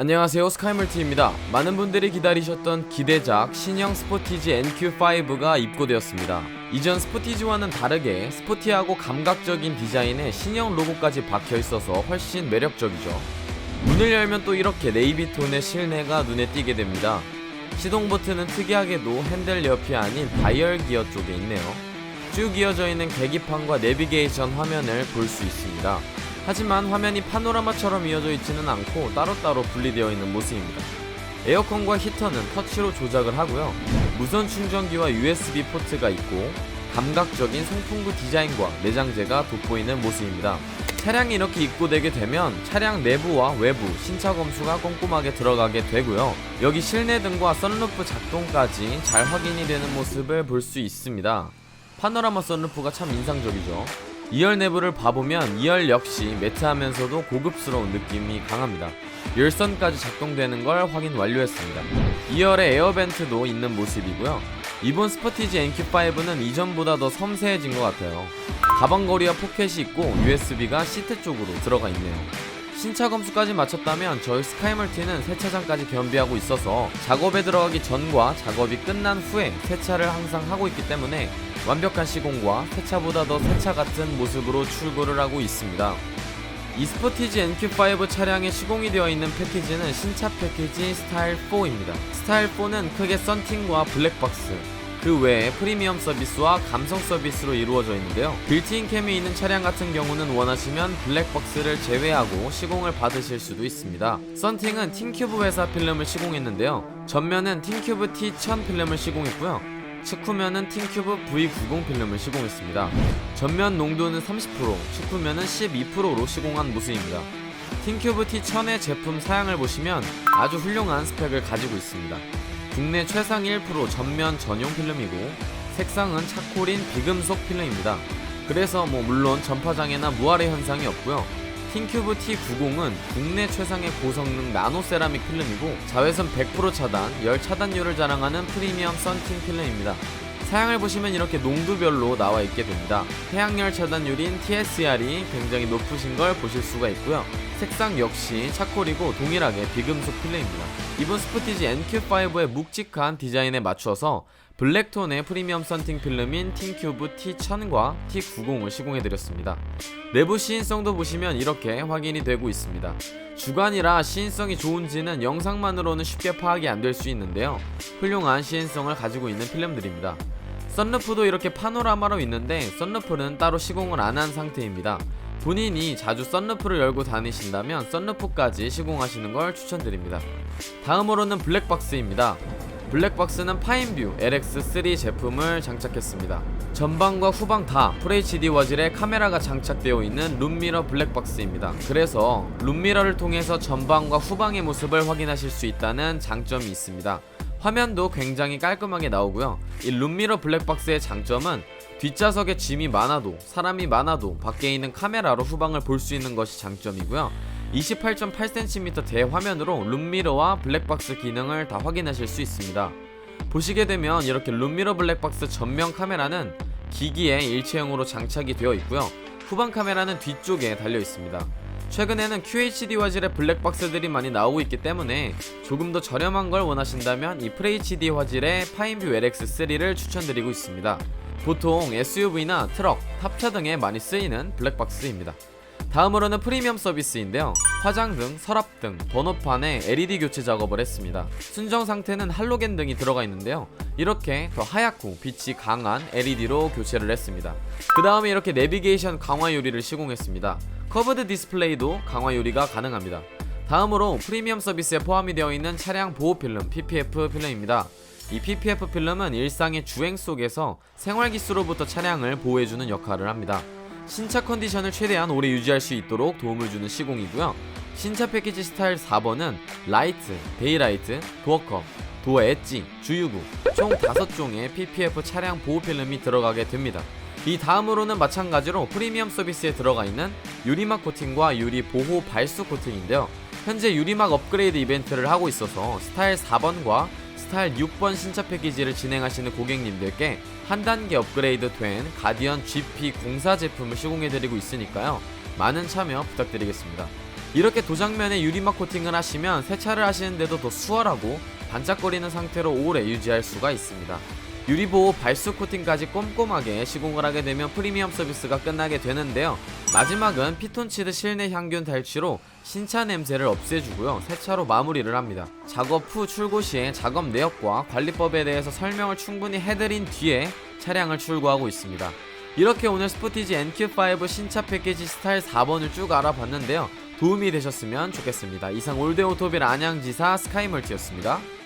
안녕하세요 스카이멀티입니다. 많은 분들이 기다리셨던 기대작 신형 스포티지 NQ5가 입고되었습니다. 이전 스포티지와는 다르게 스포티하고 감각적인 디자인에 신형 로고까지 박혀 있어서 훨씬 매력적이죠. 문을 열면 또 이렇게 네이비톤의 실내가 눈에 띄게 됩니다. 시동 버튼은 특이하게도 핸들 옆이 아닌 다이얼 기어 쪽에 있네요. 쭉 이어져 있는 계기판과 내비게이션 화면을 볼 수 있습니다. 하지만 화면이 파노라마처럼 이어져 있지는 않고 따로따로 분리되어 있는 모습입니다. 에어컨과 히터는 터치로 조작을 하고요. 무선 충전기와 USB 포트가 있고 감각적인 송풍구 디자인과 내장재가 돋보이는 모습입니다. 차량이 이렇게 입고되게 되면 차량 내부와 외부 신차 검수가 꼼꼼하게 들어가게 되고요. 여기 실내 등과 썬루프 작동까지 잘 확인이 되는 모습을 볼 수 있습니다. 파노라마 썬루프가 참 인상적이죠. 2열 내부를 봐보면 2열 역시 매트하면서도 고급스러운 느낌이 강합니다. 열선까지 작동되는 걸 확인 완료했습니다. 2열에 에어벤트도 있는 모습이고요. 이번 스포티지 NQ5는 이전보다 더 섬세해진 것 같아요. 가방거리와 포켓이 있고 USB가 시트 쪽으로 들어가 있네요. 신차 검수까지 마쳤다면 저희 스카이멀티는 세차장까지 겸비하고 있어서 작업에 들어가기 전과 작업이 끝난 후에 세차를 항상 하고 있기 때문에 완벽한 시공과 세차보다 더 세차 같은 모습으로 출고를 하고 있습니다. 이 스포티지 NQ5 차량에 시공이 되어 있는 패키지는 신차 패키지 스타일 4입니다. 스타일 4는 크게 썬팅과 블랙박스, 그 외에 프리미엄 서비스와 감성 서비스로 이루어져 있는데요. 빌트인 캠이 있는 차량 같은 경우는 원하시면 블랙박스를 제외하고 시공을 받으실 수도 있습니다. 썬팅은 틴큐브 회사 필름을 시공했는데요. 전면은 틴큐브 T1000 필름을 시공했고요. 측후면은 틴큐브 V90 필름을 시공했습니다. 전면 농도는 30%, 측후면은 12%로 시공한 모습입니다. 틴큐브 T1000의 제품 사양을 보시면 아주 훌륭한 스펙을 가지고 있습니다. 국내 최상 1% 전면 전용 필름이고 색상은 차콜인 비금속 필름입니다. 그래서 뭐 물론 전파장애나 무할의 현상이 없고요. 틴큐브 T90은 국내 최상의 고성능 나노 세라믹 필름이고 자외선 100% 차단, 열 차단율을 자랑하는 프리미엄 썬팅 필름입니다. 사양을 보시면 이렇게 농도별로 나와 있게 됩니다. 태양열 차단율인 TSR이 굉장히 높으신 걸 보실 수가 있고요. 색상 역시 차콜이고 동일하게 비금속 필름입니다. 이번 스포티지 NQ5의 묵직한 디자인에 맞춰서 블랙톤의 프리미엄 썬팅 필름인 틴큐브 T1000과 T90을 시공해드렸습니다. 내부 시인성도 보시면 이렇게 확인이 되고 있습니다. 주간이라 시인성이 좋은지는 영상만으로는 쉽게 파악이 안 될 수 있는데요. 훌륭한 시인성을 가지고 있는 필름들입니다. 썬루프도 이렇게 파노라마로 있는데 썬루프는 따로 시공을 안 한 상태입니다. 본인이 자주 썬루프를 열고 다니신다면 썬루프까지 시공하시는 걸 추천드립니다. 다음으로는 블랙박스입니다. 블랙박스는 파인뷰 LX3 제품을 장착했습니다. 전방과 후방 다 FHD 화질의 카메라가 장착되어 있는 룸미러 블랙박스입니다. 그래서 룸미러를 통해서 전방과 후방의 모습을 확인하실 수 있다는 장점이 있습니다. 화면도 굉장히 깔끔하게 나오고요. 이 룸미러 블랙박스의 장점은 뒷좌석에 짐이 많아도 사람이 많아도 밖에 있는 카메라로 후방을 볼 수 있는 것이 장점이고요. 28.8cm 대화면으로 룸미러와 블랙박스 기능을 다 확인하실 수 있습니다. 보시게 되면 이렇게 룸미러 블랙박스 전면 카메라는 기기에 일체형으로 장착이 되어 있고요. 후방 카메라는 뒤쪽에 달려 있습니다. 최근에는 QHD 화질의 블랙박스들이 많이 나오고 있기 때문에 조금 더 저렴한 걸 원하신다면 이 FHD 화질의 파인뷰 LX3를 추천드리고 있습니다. 보통 SUV나 트럭, 탑차 등에 많이 쓰이는 블랙박스입니다. 다음으로는 프리미엄 서비스인데요. 화장등, 서랍등, 번호판에 LED 교체 작업을 했습니다. 순정 상태는 할로겐 등이 들어가 있는데요. 이렇게 더 하얗고 빛이 강한 LED로 교체를 했습니다. 그 다음에 이렇게 내비게이션 강화 유리를 시공했습니다. 커브드 디스플레이도 강화 유리가 가능합니다. 다음으로 프리미엄 서비스에 포함이 되어 있는 차량 보호 필름 PPF 필름입니다. 이 PPF 필름은 일상의 주행 속에서 생활기수로부터 차량을 보호해주는 역할을 합니다. 신차 컨디션을 최대한 오래 유지할 수 있도록 도움을 주는 시공이고요. 신차 패키지 스타일 4번은 라이트, 데이라이트, 도어컵, 도어 엣지, 주유구 총 5종의 PPF 차량 보호 필름이 들어가게 됩니다. 이 다음으로는 마찬가지로 프리미엄 서비스에 들어가 있는 유리막 코팅과 유리 보호 발수 코팅인데요. 현재 유리막 업그레이드 이벤트를 하고 있어서 스타일 4번과 스타일 6번 신차 패키지를 진행하시는 고객님들께 한 단계 업그레이드 된 가디언 GP04 제품을 시공해드리고 있으니까요. 많은 참여 부탁드리겠습니다. 이렇게 도장면에 유리막 코팅을 하시면 세차를 하시는데도 더 수월하고 반짝거리는 상태로 오래 유지할 수가 있습니다. 유리보호 발수 코팅까지 꼼꼼하게 시공을 하게 되면 프리미엄 서비스가 끝나게 되는데요. 마지막은 피톤치드 실내 향균 탈취로 신차 냄새를 없애주고요. 세차로 마무리를 합니다. 작업 후 출고 시에 작업 내역과 관리법에 대해서 설명을 충분히 해드린 뒤에 차량을 출고하고 있습니다. 이렇게 오늘 스포티지 NQ5 신차 패키지 스타일 4번을 쭉 알아봤는데요. 도움이 되셨으면 좋겠습니다. 이상 올드오토빌 안양지사 스카이멀티였습니다.